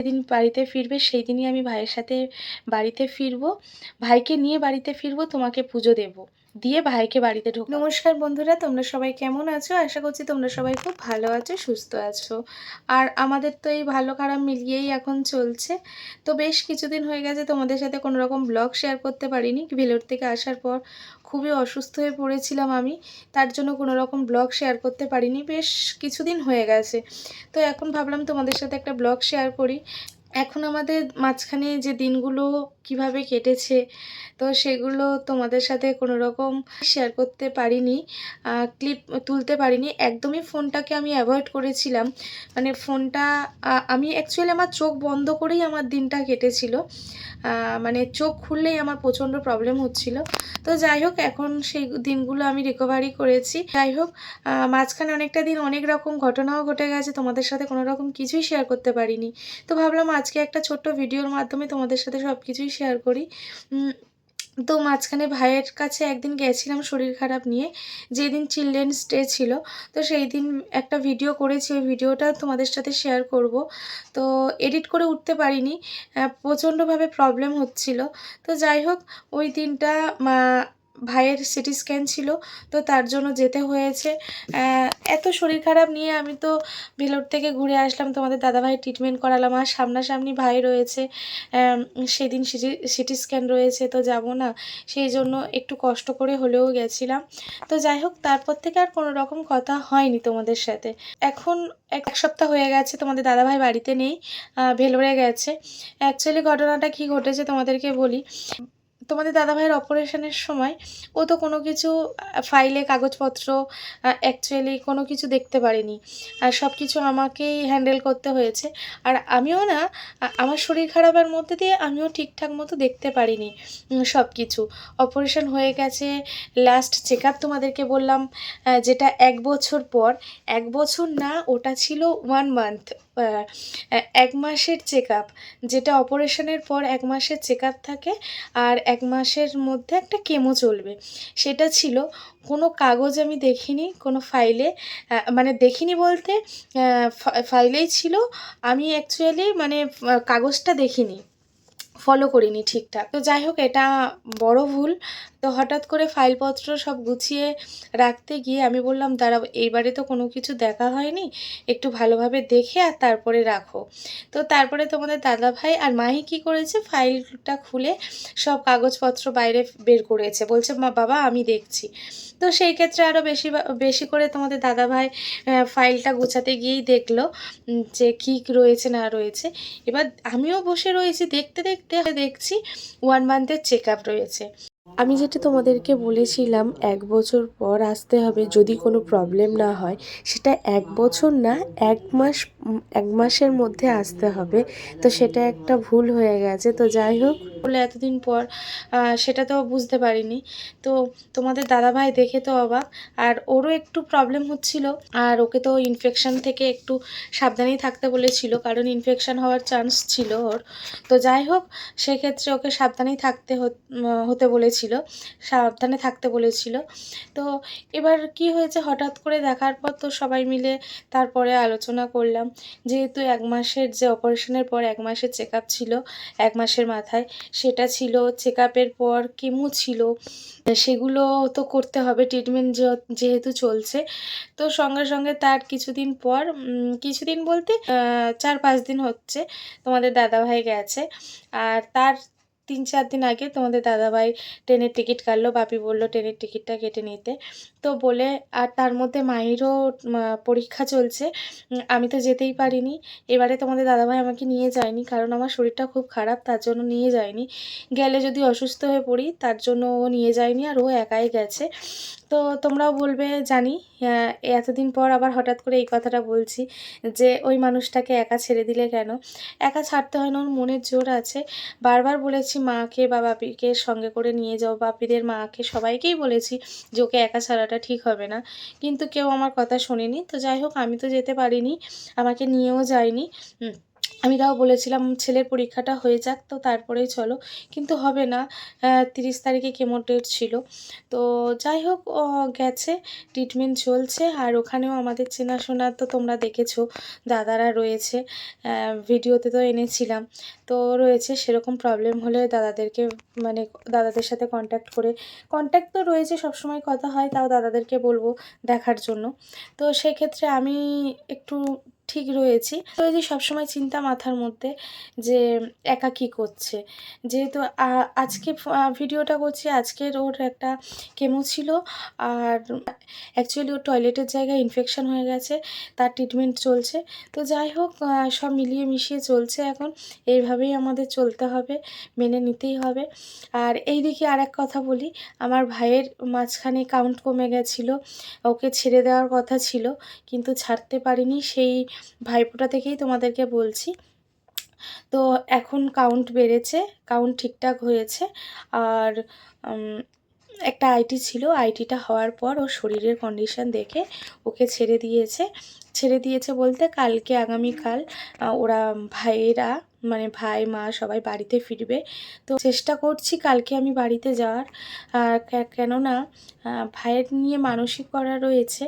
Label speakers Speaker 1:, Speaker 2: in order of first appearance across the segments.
Speaker 1: যেদিন বাড়িতে ফিরবে সেই দিনই আমি ভাইয়ের সাথে বাড়িতে ফিরবো। ভাইকে নিয়ে বাড়িতে ফিরবো, তোমাকে পুজো দেব। দিয়ে ভাইকে বাড়িতে ঢোক নমস্কার বন্ধুরা, তোমরা সবাই কেমন আছো? আশা করছি তোমরা সবাই খুব ভালো আছো, সুস্থ আছো। আর আমাদের তো এই ভালো খারাপ মিলিয়েই এখন চলছে। তো বেশ কিছুদিন হয়ে গেছে তোমাদের সাথে কোনো রকম ব্লগ শেয়ার করতে পারিনি। ভেলোর থেকে আসার পর খুবই অসুস্থ হয়ে পড়েছিলাম আমি। তার জন্য কোনো রকম ব্লগ শেয়ার করতে পারিনি। বেশ কিছুদিন হয়ে গেছে। তো এখন ভাবলাম তোমাদের সাথে একটা ব্লগ শেয়ার করি। এখন আমাদের মাঝখানে যে দিনগুলো কীভাবে কেটেছে, তো সেগুলো তোমাদের সাথে কোনো রকম শেয়ার করতে পারিনি ক্লিপ তুলতে পারিনি। একদমই ফোনটাকে আমি অ্যাভয়েড করেছিলাম। মানে ফোনটা আমি অ্যাকচুয়ালি আমার চোখ বন্ধ করেই আমার দিনটা কেটেছিল। মানে চোখ খুললেই আমার প্রচণ্ড প্রবলেম হচ্ছিল। তো যাই হোক, এখন সেই দিনগুলো আমি রিকভারি করেছি। যাই হোক মাঝখানে অনেকটা দিন অনেক রকম ঘটনাও ঘটে গেছে। তোমাদের সাথে কোনো রকম কিছুই শেয়ার করতে পারিনি। তো ভাবলাম আজকে একটা ছোট্ট ভিডিওর মাধ্যমে তোমাদের সাথে সব কিছুই শেয়ার করি তো মাঝখানে ভাইয়ের কাছে একদিন গেছিলাম শরীর খারাপ নিয়ে, যেদিন চিলড্রেন্স ডে ছিল, তো সেই দিন একটা ভিডিও করেছি, ওই ভিডিওটা তোমাদের সাথে শেয়ার করব। তো এডিট করে উঠতে পারিনি প্রচণ্ডভাবে প্রবলেম হচ্ছিল। তো যাই হোক, ওই দিনটা ভাইয়ের সিটি স্ক্যান ছিল, তো তার জন্য যেতে হয়েছে। এত শরীর খারাপ নিয়ে আমি তো ভেলোর থেকে ঘুরে আসলাম, তোমাদের দাদাভাই ট্রিটমেন্ট করালাম, আর সামনাসামনি ভাই রয়েছে সেদিন সিটি সিটি স্ক্যান রয়েছে, তো যাব না। সেই জন্য একটু কষ্ট করে হলেও গেছিলাম। তো যাই হোক, তারপর থেকে আর কোনো রকম কথা হয়নি তোমাদের সাথে। এখন এক এক সপ্তাহ হয়ে গেছে, তোমাদের দাদাভাই বাড়িতে নেই ভেলোরে গেছে। অ্যাকচুয়ালি ঘটনাটা কি ঘটেছে তোমাদেরকে বলি। তোমাদের দাদাভাইয়ের অপারেশনের সময় ও তো কোনো কিছু ফাইলে কাগজপত্র অ্যাকচুয়ালি কোনো কিছু দেখতে পারেনি। আর সব কিছু আমাকেই হ্যান্ডেল করতে হয়েছে। আর আমিও না আমার শরীর খারাপের মধ্যে দিয়ে আমিও ঠিকঠাক মতো দেখতে পারিনি সব কিছু অপারেশন হয়ে গেছে লাস্ট চেক আপ তোমাদেরকে বললাম যেটা এক বছর পর, এক বছর না, ওটা ছিল ওয়ান মান্থ এক মাসের চেক আপ যেটা অপারেশনের পর এক মাসের চেক আপ থাকে আর এক মাসের মধ্যে একটা কেমো চলবে। সেটা ছিল, কোনো কাগজ আমি দেখিনি, কোনো ফাইলে মানে দেখিনি বলতে ফাইলেই ছিল, আমি অ্যাকচুয়ালি মানে কাগজটা দেখিনি ফলো করিনি ঠিকঠাক। তো যাই হোক, এটা বড় ভুল তো হঠাৎ করে ফাইলপত্র সব গুছিয়ে রাখতে গিয়ে আমি বললাম দাঁড়াও এইবারে তো কোনো কিছু দেখা হয়নি, একটু ভালোভাবে দেখে আর তারপরে রাখো। তো তারপরে তোমাদের দাদা ভাই আর মাহি কি করেছে? ফাইলটা খুলে সব কাগজপত্র বাইরে বের করেছে। বলছে, মা, বাবা, আমি দেখছি। তো সেই ক্ষেত্রে আরও বেশি বেশি করে তোমাদের দাদা ভাই ফাইলটা গোছাতে গিয়েই দেখল যে কী রয়েছে, না রয়েছে। এবার আমিও বসে রয়েছি, দেখতে দেখতে দেখছি ওয়ান মান্থের চেক আপ রয়েছে। আমি যেটা তোমাদেরকে বলেছিলাম, এক বছর পর আসতে হবে যদি কোনো প্রবলেম না হয়। সেটা এক বছর না, এক মাস এক মাসের মধ্যে আসতে হবে। তো সেটা একটা ভুল হয়ে গেছে। তো যাই হোক, বলে এতদিন পর সেটা তো বুঝতে পারিনি। তো তোমাদের দাদাভাই দেখে তো অবাক। আর ওরও একটু প্রবলেম হচ্ছিল। আর ওকে তো ইনফেকশান থেকে একটু সাবধানেই থাকতে বলেছিল, কারণ ইনফেকশান হওয়ার চান্স ছিল ওর। তো যাই হোক, সেক্ষেত্রে ওকে সাবধানেই থাকতে হত- হতে বলেছিল, সাবধানে থাকতে বলেছিল। তো এবার কি হয়েছে? হঠাৎ করে দেখার পর তো সবাই মিলে তারপরে আলোচনা করলাম। যেহেতু এক মাসের যে অপারেশনের পর এক মাসের চেক ছিল, এক মাসের মাথায়, সেটা ছিল চেক পর কেমো ছিল। সেগুলো তো করতে হবে ট্রিটমেন্ট যেহেতু চলছে। তো সঙ্গে সঙ্গে তার কিছুদিন পর কিছুদিন বলতে চার পাঁচ দিন হচ্ছে তোমাদের দাদাভাই গেছে। আর তার তিন চার দিন আগে তোমাদের দাদাভাই ট্রেনের টিকিট কাটলো বাপি বলল ট্রেনের টিকিটটা কেটে নিতে। তো বলে আর তার মধ্যে মাহিরও উম, পরীক্ষা চলছে আমি তো যেতেই পারিনি। এবারে তোমাদের দাদাভাই আমাকে নিয়ে যায়নি কারণ আমার শরীরটা খুব খারাপ তার জন্য নিয়ে যায়নি। গেলে যদি অসুস্থ হয়ে পড়ি তার জন্য ও নিয়ে যায়নি আর ও একাই গেছে। তো তোমরাও বলবে জানি এতদিন পর আবার হঠাৎ করে এই কথাটা বলছি যে ওই মানুষটাকে একা ছেড়ে দিলে কেন? একা ছাড়তে হয় না ওর মনের জোর আছে। বারবার বলেছি মাকে বা বাপিকে সঙ্গে করে নিয়ে যাও, বাপিদের মাকে সবাইকেই বলেছি যে ওকে একা ছাড়াটা ঠিক হবে না। কিন্তু কেউ আমার কথা শোনেনি। তো যাই হোক, আমি তো যেতে পারিনি, আমাকে নিয়েও যায়নি আমি তাও বলেছিলাম, ছেলের পরীক্ষাটা হয়ে যাক তো, তারপরেই চলো। কিন্তু হবে না তিরিশ তারিখে কেমো ডেট ছিল। তো যাই হোক গেছে ট্রিটমেন্ট চলছে, আর ওখানেও আমাদের চেনাশোনা তো তোমরা দেখেছ, দাদারা রয়েছে ভিডিওতে তো এনেছিলাম। তো রয়েছে, সেরকম প্রবলেম হলে দাদাদেরকে মানে দাদাদের সাথে কন্ট্যাক্ট করে কন্ট্যাক্ট তো রয়েছে, সবসময় কথা হয়, তাও দাদাদেরকে বলব দেখার জন্য। তো সেক্ষেত্রে আমি একটু ঠিক রয়েছি। তো এই যে সবসময় চিন্তা মাথার মধ্যে যে একা কী করছে, যেহেতু আজকে ভিডিওটা করছি, আজকের ওর একটা কেমো ছিল আর অ্যাকচুয়ালি ওর টয়লেটের জায়গায় ইনফেকশন হয়ে গেছে, তার ট্রিটমেন্ট চলছে। তো যাই হোক সব মিলিয়ে মিশিয়ে চলছে এখন, এইভাবেই আমাদের চলতে হবে, মেনে নিতেই হবে। আর এই দিকে আর এক কথা বলি, আমার ভাইয়ের মাঝখানে কাউন্ট কমে গেছিল, ওকে ছেড়ে দেওয়ার কথা ছিল, কিন্তু ছাড়তে পারিনি, সেই ভাইফোঁটা থেকেই তোমাদেরকে বলছি। তো এখন কাউন্ট বেড়েছে কাউন্ট ঠিকঠাক হয়েছে। আর একটা আইটি ছিল, আইটিটা হওয়ার পর ও শরীরের কন্ডিশন দেখে ওকে ছেড়ে দিয়েছে। ছেড়ে দিয়েছে বলতে কালকে, আগামীকাল ওরা ভাইয়েরা মানে ভাই, মা সবাই বাড়িতে ফিরবে। তো চেষ্টা করছি কালকে আমি বাড়িতে যাওয়ার। কেননা ভাইয়ের নিয়ে মানসিক করা রয়েছে।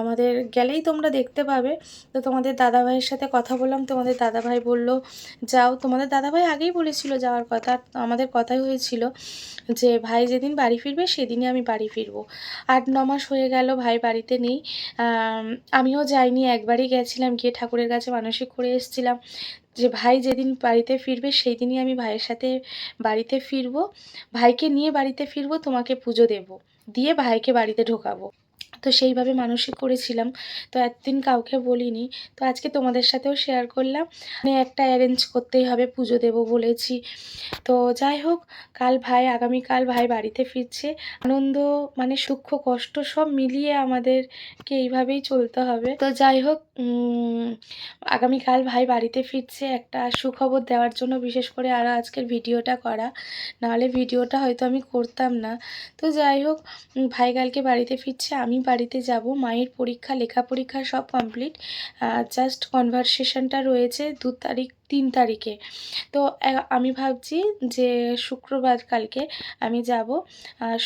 Speaker 1: আমাদের গেলেই তোমরা দেখতে পাবে। তো তোমাদের দাদা ভাইয়ের সাথে কথা বললাম। তোমাদের দাদা ভাই বলল, যাও। তোমাদের দাদা ভাই আগেই বলেছিল যাওয়ার কথা। আমাদের কথাই হয়েছিল যে, ভাই যেদিন বাড়ি ফিরবে, সেদিনই আমি বাড়ি ফিরবো। আট, ন মাস হয়ে গেল, ভাই বাড়িতে নেই। আমিও যাইনি। একবারই গেছিলাম, গিয়ে ঠাকুরের কাছে মানসিক করে এসেছিলাম। যে ভাই যেদিন বাড়িতে ফিরবে সেই দিনই আমি ভাইয়ের সাথে বাড়িতে ফিরবো। ভাইকে নিয়ে বাড়িতে ফিরবো, তোমাকে পুজো দেব। দিয়ে ভাইকে বাড়িতে ঢোকাবো। তো সেইভাবে মানসিক করেছিলাম। তো একদিন কাউকে বলিনি। তো আজকে তোমাদের সাথেও শেয়ার করলাম। মানে একটা অ্যারেঞ্জ করতেই হবে, পুজো দেব বলেছি। তো যাই হোক, কাল ভাই, আগামীকাল ভাই বাড়িতে ফিরছে। আনন্দ মানে দুঃখ কষ্ট সব মিলিয়ে আমাদেরকে এইভাবেই চলতে হবে। তো যাই হোক আগামীকাল ভাই বাড়িতে ফিরছে। একটা সুখবর দেওয়ার জন্য বিশেষ করে আরও আজকের ভিডিওটা করা। নাহলে ভিডিওটা হয়তো আমি করতাম না। তো যাই হোক ভাই কালকে বাড়িতে ফিরছে, আমি বাড়িতে যাব, মায়ের পরীক্ষা, লেখা পরীক্ষা সব কমপ্লিট জাস্ট কনভারসেশনটা রয়েছে দু তারিখ, তিন তারিখে। তো আমি ভাবছি যে শুক্রবার কালকে আমি যাব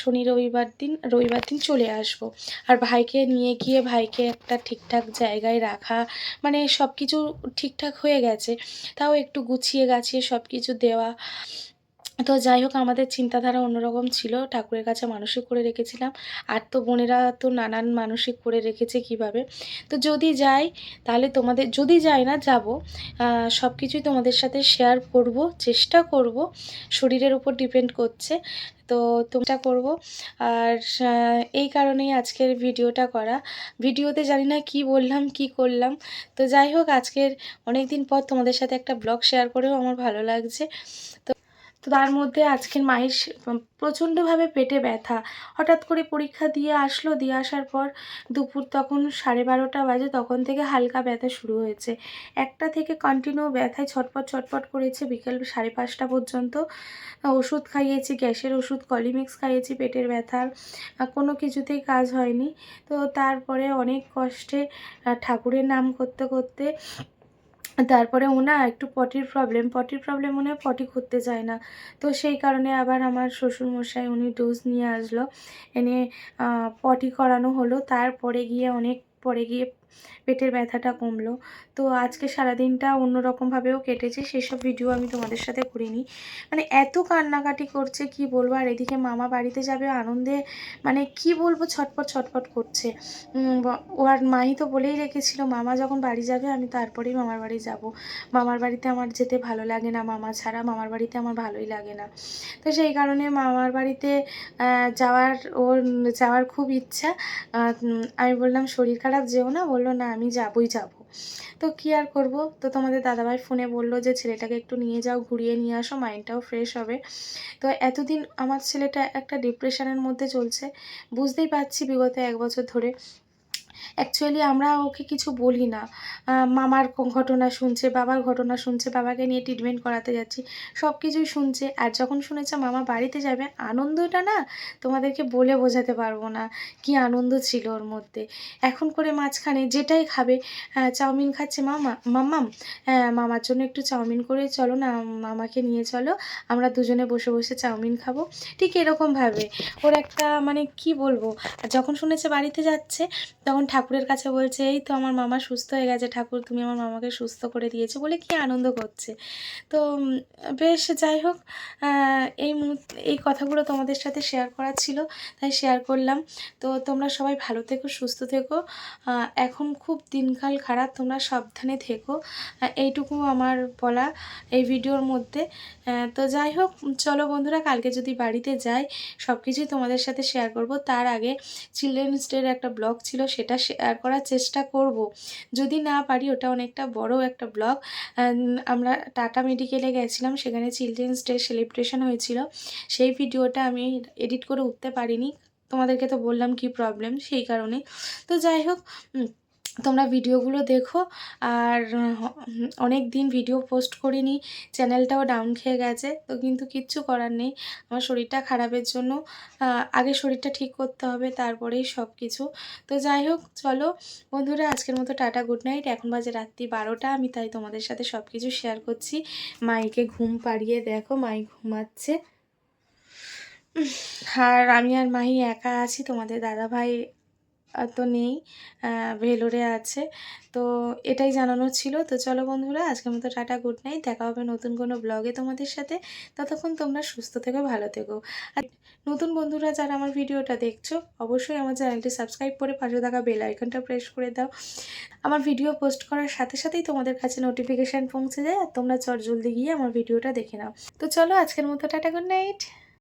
Speaker 1: শনি রবিবার দিন রবিবার দিন চলে আসব। আর ভাইকে নিয়ে গিয়ে, ভাইকে একটা ঠিকঠাক জায়গায় রাখা মানে সব কিছু ঠিকঠাক হয়ে গেছে। তাও একটু গুছিয়ে গাছিয়ে সব কিছু দেওয়া। তো যাই হোক, আমাদের চিন্তাধারা অন্যরকম ছিল। ঠাকুরের কাছে মানসিক করে রেখেছিলাম। আর তো বোনেরা তো নানান মানসিক করে রেখেছে কীভাবে? তো যদি যাই, তাহলে তোমাদের, যদি যাই না, যাব। সব কিছুই তোমাদের সাথে শেয়ার করব, চেষ্টা করব। শরীরের উপর ডিপেন্ড করছে। তো তোমরা করব। আর এই কারণেই আজকের ভিডিওটা করা। ভিডিওতে জানি না কি বললাম, কি করলাম। তো যাই হোক, আজকের অনেক দিন পর তোমাদের সাথে একটা ব্লগ শেয়ার করেও আমার ভালো লাগছে। তো তো তার মধ্যে আজকের মায়ের প্রচণ্ডভাবে পেটে ব্যথা। হঠাৎ করে পরীক্ষা দিয়ে আসলো। দিয়ে আসার পর দুপুর তখন সাড়ে বারোটা বাজে, তখন থেকে হালকা ব্যথা শুরু হয়েছে। একটা থেকে কন্টিনিউ ব্যথায় ছটপট ছটপট করেছে বিকেল সাড়ে পাঁচটা পর্যন্ত। ওষুধ খাইয়েছি, গ্যাসের ওষুধ, কলিমিক্স খাইয়েছি, পেটের ব্যথার কোনো কিছুতেই কাজ হয়নি। তো তারপরে অনেক কষ্টে ঠাকুরের নাম করতে করতে তারপরে ওনা একটু পটির প্রবলেম পটির প্রবলেম মনে হয় পটি করতে যায় না। তো সেই কারণে আবার আমার শ্বশুরমশাই উনি ডোজ নিয়ে আসলো। এনে পটি করানো হলো। তারপরে গিয়ে অনেক, পরে গিয়ে পেটের ব্যথাটা কমলো। তো আজকে সারাদিনটা অন্যরকমভাবেও কেটেছে, সেসব ভিডিও আমি তোমাদের সাথে করিনি মানে এত কান্নাকাটি করছে, কি বলব? আর এদিকে মামা বাড়িতে যাবে, আনন্দে মানে কি বলব? ছটপট ছটপট করছে। ও আর মাই তো বলেই রেখেছিল, মামা যখন বাড়ি যাবে, আমি তারপরেই মামার বাড়ি যাব। মামার বাড়িতে আমার যেতে ভালো লাগে না, মামা ছাড়া মামার বাড়িতে আমার ভালোই লাগে না। তো সেই কারণে মামার বাড়িতে যাওয়ার, ওর যাওয়ার খুব ইচ্ছা। আমি বললাম, শরীর খারাপ, যেও না। বলল না, আমি যাবই যাব। তো কি আর করব? তো তোমাদের দাদাভাই ফোনে বলল যে, ছেলেটাকে একটু নিয়ে যাও, ঘুরিয়ে নিয়ে আসো, মাইন্ডটাও ফ্রেশ হবে। তো এতদিন আমার ছেলেটা একটা ডিপ্রেশনের মধ্যে চলছে, বুঝতেই পারছি বিগত এক বছর ধরে। অ্যাকচুয়ালি আমরা ওকে কিছু বলি না। মামার ঘটনা শুনছে, বাবার ঘটনা শুনছে, বাবাকে নিয়ে ট্রিটমেন্ট করাতে যাচ্ছি সব কিছুই শুনছে। আর যখন শুনেছে মামা বাড়িতে যাবে, আনন্দটা না তোমাদেরকে বলে বোঝাতে পারব না, কি আনন্দ ছিল ওর মধ্যে। এখন করে মাঝখানে যেটাই খাবে চাউমিন খাচ্ছে মামা, মাম্মাম হ্যাঁ মামার জন্য একটু চাউমিন করে চলো না, মামাকে নিয়ে চলো, আমরা দুজনে বসে বসে চাউমিন খাব। ঠিক এরকমভাবে ওর একটা মানে কি বলব, যখন শুনেছে বাড়িতে যাচ্ছে, তখন ঠাকুরের কাছে বলছে, এই তো আমার মামা সুস্থ হয়ে গেছে ঠাকুর, তুমি আমার মামাকে সুস্থ করে দিয়েছ বলে কি আনন্দ করছে? তো বেশ, যাই হোক এই এই কথাগুলো তোমাদের সাথে শেয়ার করার ছিল, তাই শেয়ার করলাম। তো, তোমরা সবাই ভালো থেকো, সুস্থ থেকো। এখন খুব দিনকাল খারাপ, তোমরা সাবধানে থেকো। এইটুকু আমার বলা এই ভিডিওর মধ্যে। তো, যাই হোক চলো বন্ধুরা, কালকে যদি বাড়িতে যাই সব কিছুই তোমাদের সাথে শেয়ার করব। তার আগে চিলড্রেন্স ডের একটা ব্লগ ছিল সেটা শেয়ার করার চেষ্টা করব। যদি না পারি, ওটা অনেকটা বড় একটা ব্লগ। আমরা টাটা মেডিকেলে গেছিলাম, সেখানে চিলড্রেন্স ডে সেলিব্রেশন হয়েছিল। সেই ভিডিওটা আমি এডিট করে উঠতে পারিনি। তোমাদেরকে তো বললাম কি প্রবলেম, সেই কারণে। তো যাই হোক তোমরা ভিডিওগুলো দেখো। আর অনেক দিন ভিডিও পোস্ট করিনি, চ্যানেলটাও ডাউন খেয়ে গেছে, তো কিন্তু কিচ্ছু করার নেই। আমার শরীরটা খারাপের জন্য আগে শরীরটা ঠিক করতে হবে, তারপরেই সব কিছু তো যাই হোক, চলো, বন্ধুরা, আজকের মতো টাটা গুড নাইট এখন বাজে রাত্রি বারোটা, আমি তাই তোমাদের সাথে সব কিছু শেয়ার করছি। মাইকে ঘুম পাড়িয়ে দেখো, মাই ঘুমাচ্ছে। আর আমি আর মাহি একা আছি, তোমাদের দাদা ভাই তো নেই ভেলোরে আছে। তো এটাই জানানোর ছিল। তো চলো বন্ধুরা, আজকের মতো টাটা, গুড নাইট। দেখা হবে নতুন কোনো ব্লগে তোমাদের সাথে। ততক্ষণ তোমরা সুস্থ থেকো, ভালো থেকো। আর নতুন বন্ধুরা যারা আমার ভিডিওটা দেখছ, অবশ্যই আমার চ্যানেলটি সাবস্ক্রাইব করে পাশে থাকা বেল আইকনটা প্রেস করে দাও। আমার ভিডিও পোস্ট করার সাথে সাথেই তোমাদের কাছে নোটিফিকেশান পৌঁছে যায়। আর তোমরা চট জলদি গিয়ে আমার ভিডিওটা দেখে নাও। তো চলো, আজকের মতো টাটা, গুড নাইট।